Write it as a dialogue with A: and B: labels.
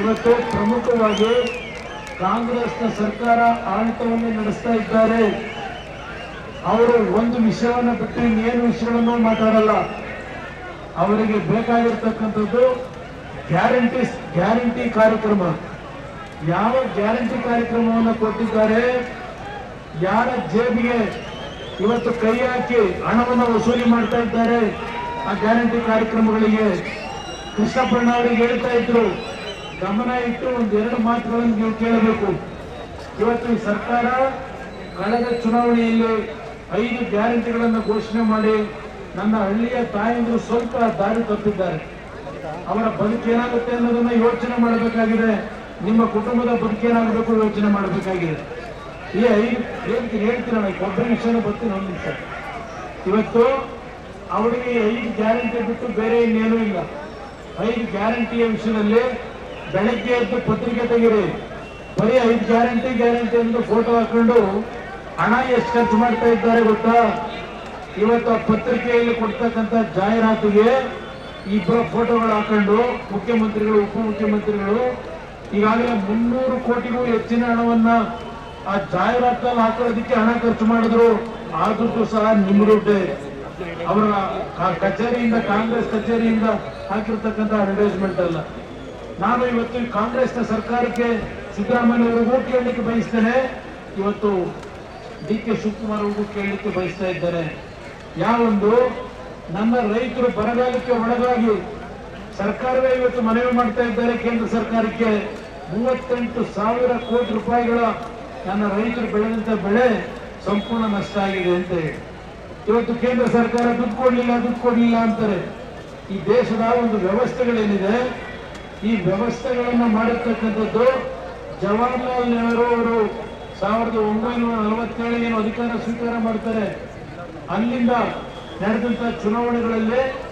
A: ಇವತ್ತು ಪ್ರಮುಖವಾಗಿ ಕಾಂಗ್ರೆಸ್ನ ಸರ್ಕಾರ ಆಡಳಿತವನ್ನು ನಡೆಸ್ತಾ ಇದ್ದಾರೆ. ಅವರು ಒಂದು ವಿಷಯವನ್ನು ಬಿಟ್ಟು ಇನ್ನೇನು ವಿಷಯಗಳನ್ನು ಮಾತಾಡಲ್ಲ. ಅವರಿಗೆ ಬೇಕಾಗಿರ್ತಕ್ಕಂಥದ್ದು ಗ್ಯಾರಂಟಿ ಗ್ಯಾರಂಟಿ ಕಾರ್ಯಕ್ರಮ. ಯಾವ ಗ್ಯಾರಂಟಿ ಕಾರ್ಯಕ್ರಮವನ್ನು ಕೊಟ್ಟಿದ್ದಾರೆ? ಯಾರ ಜೇಬಿಗೆ ಇವತ್ತು ಕೈ ಹಾಕಿ ಹಣವನ್ನು ವಸೂಲಿ ಮಾಡ್ತಾ ಇದ್ದಾರೆ? ಆ ಗ್ಯಾರಂಟಿ ಕಾರ್ಯಕ್ರಮಗಳಿಗೆ ಕೃಷ್ಣಪ್ಪಣ್ಣ ಅವರಿಗೆ ಹೇಳ್ತಾ ಇದ್ರು. ಗಮನ ಇಟ್ಟು ಒಂದೆರಡು ಮಾತುಗಳನ್ನು ನೀವು ಕೇಳಬೇಕು. ಇವತ್ತು ಸರ್ಕಾರ ಕಳೆದ ಚುನಾವಣೆಯಲ್ಲಿ ಐದು ಗ್ಯಾರಂಟಿಗಳನ್ನು ಘೋಷಣೆ ಮಾಡಿ ನನ್ನ ಹಳ್ಳಿಯ ತಾಯಂದಿರು ಸ್ವಲ್ಪ ದಾರಿ ತಪ್ಪಿದ್ದಾರೆ. ಅವರ ಬದುಕೇನಾಗುತ್ತೆ ಅನ್ನೋದನ್ನ ಯೋಚನೆ ಮಾಡಬೇಕಾಗಿದೆ. ನಿಮ್ಮ ಕುಟುಂಬದ ಬದುಕೇನಾಗಬೇಕು ಯೋಚನೆ ಮಾಡಬೇಕಾಗಿದೆ. ಈ ಐದು ಹೇಳ್ತೀನಿ ಹೇಳ್ತೀನಿ ನನಗೆ ಒಬ್ಬರ ವಿಷಯನೂ ಬರ್ತೀನಿ, ಒಂದು ನಿಮಿಷ. ಇವತ್ತು ಅವರಿಗೆ ಐದು ಗ್ಯಾರಂಟಿ ಬಿಟ್ಟು ಬೇರೆ ಇನ್ನೇನೂ ಇಲ್ಲ. ಐದು ಗ್ಯಾರಂಟಿಯ ವಿಷಯದಲ್ಲಿ ಬೆಳಗ್ಗೆ ಎದ್ದು ಪತ್ರಿಕೆ ತೆಗೀರಿ ಬರೀ ಐದು ಗ್ಯಾರಂಟಿ ಗ್ಯಾರಂಟಿ ಅಂತ ಫೋಟೋ ಹಾಕೊಂಡು ಹಣ ಎಷ್ಟು ಖರ್ಚು ಮಾಡ್ತಾ ಇದ್ದಾರೆ ಗೊತ್ತಾ? ಇವತ್ತು ಆ ಪತ್ರಿಕೆಯಲ್ಲಿ ಕೊಡ್ತಕ್ಕಂಥ ಜಾಹೀರಾತಿಗೆ ಇಬ್ಬರ ಫೋಟೋಗಳು ಹಾಕೊಂಡು ಮುಖ್ಯಮಂತ್ರಿಗಳು, ಉಪಮುಖ್ಯಮಂತ್ರಿಗಳು ಈಗಾಗಲೇ ಮುನ್ನೂರು ಕೋಟಿಗೂ ಹೆಚ್ಚಿನ ಹಣವನ್ನ ಆ ಜಾಹೀರಾತಲ್ಲಿ ಹಾಕೋದಕ್ಕೆ ಹಣ ಖರ್ಚು ಮಾಡಿದ್ರು. ಆದ್ರೂ ಸಹ ನಿಮ್ಮ ದುಡ್ಡೆ. ಅವರ ಕಚೇರಿಯಿಂದ, ಕಾಂಗ್ರೆಸ್ ಕಚೇರಿಯಿಂದ ಹಾಕಿರ್ತಕ್ಕಂತ ಅಡ್ವರ್ಟೈಸ್ಮೆಂಟ್ ಅಲ್ಲ. ನಾನು ಇವತ್ತು ಕಾಂಗ್ರೆಸ್ನ ಸರ್ಕಾರಕ್ಕೆ ಸಿದ್ದರಾಮಯ್ಯ ಅವರಿಗೂ ಕೇಳಲಿಕ್ಕೆ ಬಯಸ್ತೇನೆ. ಇವತ್ತು ಡಿ ಕೆ ಶಿವಕುಮಾರ್ ಅವರು ಕೇಳಲಿಕ್ಕೆ ಬಯಸ್ತಾ ಇದ್ದಾರೆ. ಯಾವೊಂದು ನಮ್ಮ ರೈತರು ಬರಗಾಲಕ್ಕೆ ಒಳಗಾಗಿ ಸರ್ಕಾರವೇ ಇವತ್ತು ಮನವಿ ಮಾಡ್ತಾ ಇದ್ದಾರೆ ಕೇಂದ್ರ ಸರ್ಕಾರಕ್ಕೆ. ಮೂವತ್ತೆಂಟು ಸಾವಿರ ಕೋಟಿ ರೂಪಾಯಿಗಳ ನನ್ನ ರೈತರು ಬೆಳೆದಂತ ಬೆಳೆ ಸಂಪೂರ್ಣ ನಷ್ಟ ಆಗಿದೆ ಅಂತ ಹೇಳಿ. ಇವತ್ತು ಕೇಂದ್ರ ಸರ್ಕಾರ ದುಡ್ಡು ಕೊಡ್ಲಿಲ್ಲ ದುಡ್ಡು ಕೊಡ್ಲಿಲ್ಲ ಅಂತಾರೆ. ಈ ದೇಶದ ಒಂದು ವ್ಯವಸ್ಥೆಗಳೇನಿದೆ ಈ ವ್ಯವಸ್ಥೆಗಳನ್ನು ಮಾಡಿರ್ತಕ್ಕಂಥದ್ದು ಜವಾಹರ್ಲಾಲ್ ನೆಹರು ಅವರು ಸಾವಿರದ ಒಂಬೈನೂರ ನಲವತ್ತೇಳು ಏನು ಅಧಿಕಾರ ಸ್ವೀಕಾರ ಮಾಡ್ತಾರೆ. ಅಲ್ಲಿಂದ ನಡೆದಂತ ಚುನಾವಣೆಗಳಲ್ಲಿ